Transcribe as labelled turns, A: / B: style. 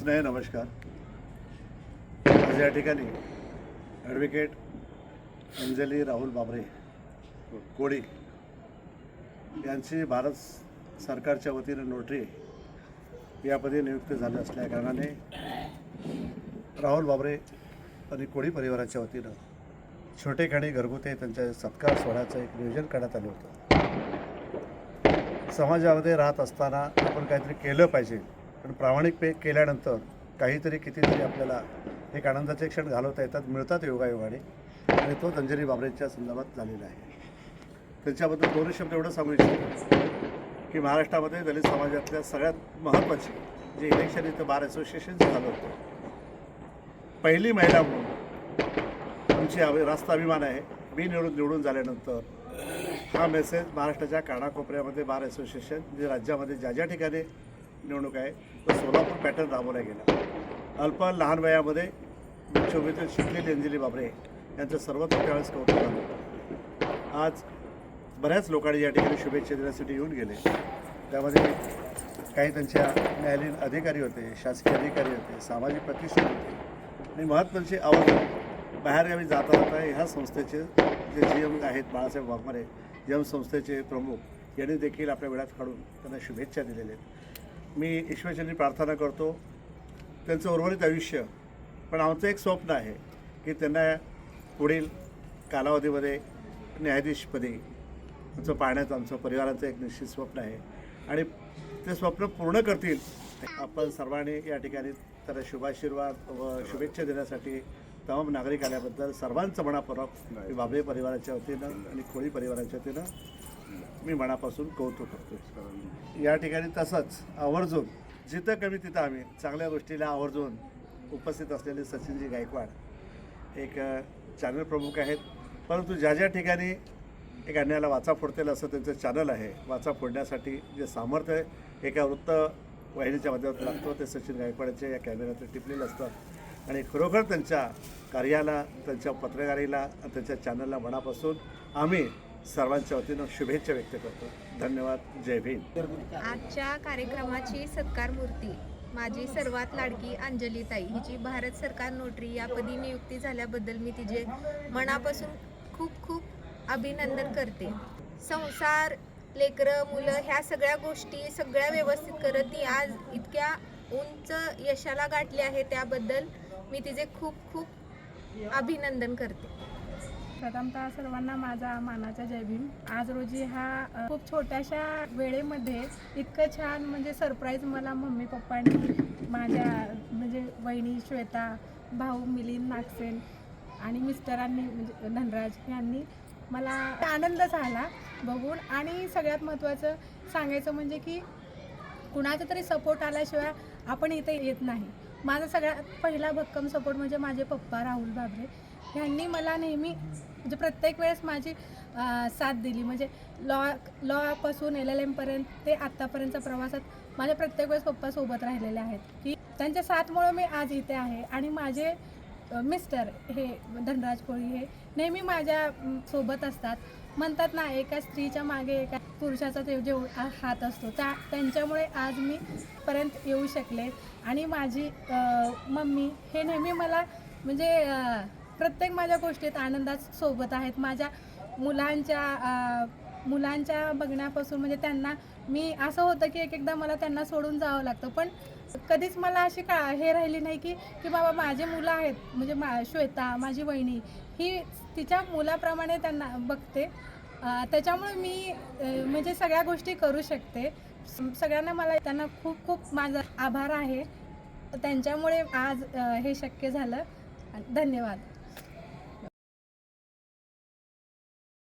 A: स्नेह नमस्कार. आज या ठिकाणी ॲडव्होकेट अंजली राहुल बाबरे कोळी यांची भारत सरकारच्या वतीनं नोटरी यापदी नियुक्त झाली असल्या कारणाने राहुल बाबरे आणि कोळी परिवाराच्या वतीनं छोटेखाणी घरगुती त्यांच्या सत्कार सोहळ्याचं एक नियोजन करण्यात आलं होतं. समाजामध्ये राहत असताना आपण काहीतरी केलं पाहिजे. पण प्रामाणिक पे केल्यानंतर काहीतरी कितीतरी आपल्याला एक आनंदाचे क्षण घालवता येतात मिळतात योगायोगाने. आणि तो अंजली बाबरेच्या संदर्भात झालेला आहे. त्यांच्याबद्दल दोन्ही शब्द एवढं सांगू इच्छितो की महाराष्ट्रामध्ये दलित समाजातल्या सगळ्यात महत्त्वाची जे इलेक्शन इथं बार असोसिएशनचं झालं होतं पहिली महिला म्हणून आमची अभि रास्त अभिमान आहे. मी निवडून निवडून झाल्यानंतर हा मेसेज महाराष्ट्राच्या कानाकोपऱ्यामध्ये बार असोसिएशन जे राज्यामध्ये ज्या ज्या ठिकाणी निवडणूक आहे. तो सोलापूर पॅटर्न राबवला गेला. अल्प लहान वयामध्ये उच्च शिकलेली अंजली बाबरे यांचं सर्वत्र त्यावेळेस कौतुक झालं आज बऱ्याच लोकांनी या ठिकाणी शुभेच्छा देण्यासाठी येऊन गेले. त्यामध्ये काही त्यांच्या न्यायालयीन अधिकारी होते शासकीय अधिकारी होते सामाजिक प्रतिष्ठित होते. आणि महत्त्वाची आवाज बाहेरगावी जाता जाता ह्या संस्थेचे जे जी एम आहेत बाळासाहेब वाघमारे जी एम संस्थेचे प्रमुख यांनी देखील आपल्या वेळात काढून त्यांना शुभेच्छा दिलेल्या आहेत. मी ईश्वरचंदी प्रार्थना करतो. त्यांचं उर्वरित आयुष्य. पण आमचं एक स्वप्न आहे की त्यांना पुढील कालावधीमध्ये न्यायाधीशपदी आमचं पाहण्याचं आमचं परिवाराचं एक निश्चित स्वप्न आहे. आणि ते स्वप्न पूर्ण करतील. आपण सर्वांनी या ठिकाणी त्याला शुभाशीर्वाद व शुभेच्छा देण्यासाठी तमाम नागरिक आल्याबद्दल सर्वांचं मनापूर्वक बाबळे परिवाराच्या वतीनं आणि कोळी परिवाराच्या वतीनं मी मनापासून कौतुक करतो या ठिकाणी तसंच आवर्जून जिथं कमी तिथं आम्ही चांगल्या गोष्टीला आवर्जून उपस्थित असलेले सचिनजी गायकवाड एक चॅनल प्रमुख आहेत. परंतु ज्या ज्या ठिकाणी एक अन्यायाला वाचा फोडतील असं त्यांचं चॅनल आहे वाचा फोडण्यासाठी जे सामर्थ्य एका वृत्त वाहिनीच्या माध्यमातून लागतो ते सचिन गायकवाडचे या कॅमेऱ्यात टिपलेलं असतं आणि खरोखर त्यांच्या कार्याला त्यांच्या पत्रकारीला त्यांच्या चॅनलला मनापासून आम्ही सर्वांच्या वतीनं शुभेच्छा व्यक्त करतो. धन्यवाद. जय भीम.
B: आजच्या कार्यक्रमाची सत्कार मूर्ती माझी सर्वात लाडकी अंजलीताई. हिची भारत सरकार नोटरी यापदी नियुक्ती झाल्याबद्दल मी तिचे मनापासून खूप खूप अभिनंदन करते. संसार लेकरं मुलं ह्या सगळ्या गोष्टी सगळ्या व्यवस्थित करत ती आज इतक्या उंच यशाला गाठली आहे त्याबद्दल मी तिचे खूप खूप अभिनंदन करते.
C: प्रथमतः सर्वांना माझा मानाचा जय भीम. आज रोजी हा खूप छोट्याशा वेळेमध्ये इतकं छान म्हणजे सरप्राईज मला मम्मी पप्पांनी माझ्या म्हणजे वहिनी श्वेता भाऊ मिलिंद नागसेन आणि मिस्टरांनी म्हणजे धनराज यांनी मला आनंद झाला बघून. आणि सगळ्यात महत्त्वाचं सांगायचं म्हणजे की कुणाचा तरी सपोर्ट आल्याशिवाय आपण इथे येत नाही. माझा सगळ्यात पहिला भक्कम सपोर्ट म्हणजे माझे पप्पा राहुल बाबरे. ह्यांनी मला नेहमी म्हणजे प्रत्येक वेळेस माझी साथ दिली. म्हणजे लॉ लॉपासून एल एल एमपर्यंत ते आत्तापर्यंतच्या प्रवासात माझ्या प्रत्येक वेळेस पप्पा सोबत राहिलेले आहेत. की त्यांच्या साथमुळे मी आज इथे आहे आणि माझे मिस्टर हे धनराज कोळी हे नेहमी माझ्या सोबत असतात. म्हणतात ना एका स्त्रीच्या मागे एका पुरुषाचा ते जे हात असतो त्या त्यांच्यामुळे आज मी पर्यंत येऊ शकले. आणि माझी मम्मी हे नेहमी मला म्हणजे प्रत्येक माझ्या गोष्टीत आनंदात सोबत आहेत. माझ्या मुलांच्या मुलांच्या बघण्यापासून म्हणजे त्यांना मी असं होतं की एक एकदा मला त्यांना सोडून जावं लागतं. पण कधीच मला अशी का हे राहिली नाही की की बाबा माझे मुलं आहेत म्हणजे मा श्वेता माझी वहिनी ही तिच्या मुलाप्रमाणे त्यांना बघते. त्याच्यामुळे मी म्हणजे सगळ्या गोष्टी करू शकते. सगळ्यांना मला त्यांना खूप खूप माझा आभार आहे. त्यांच्यामुळे आज हे शक्य झालं. धन्यवाद.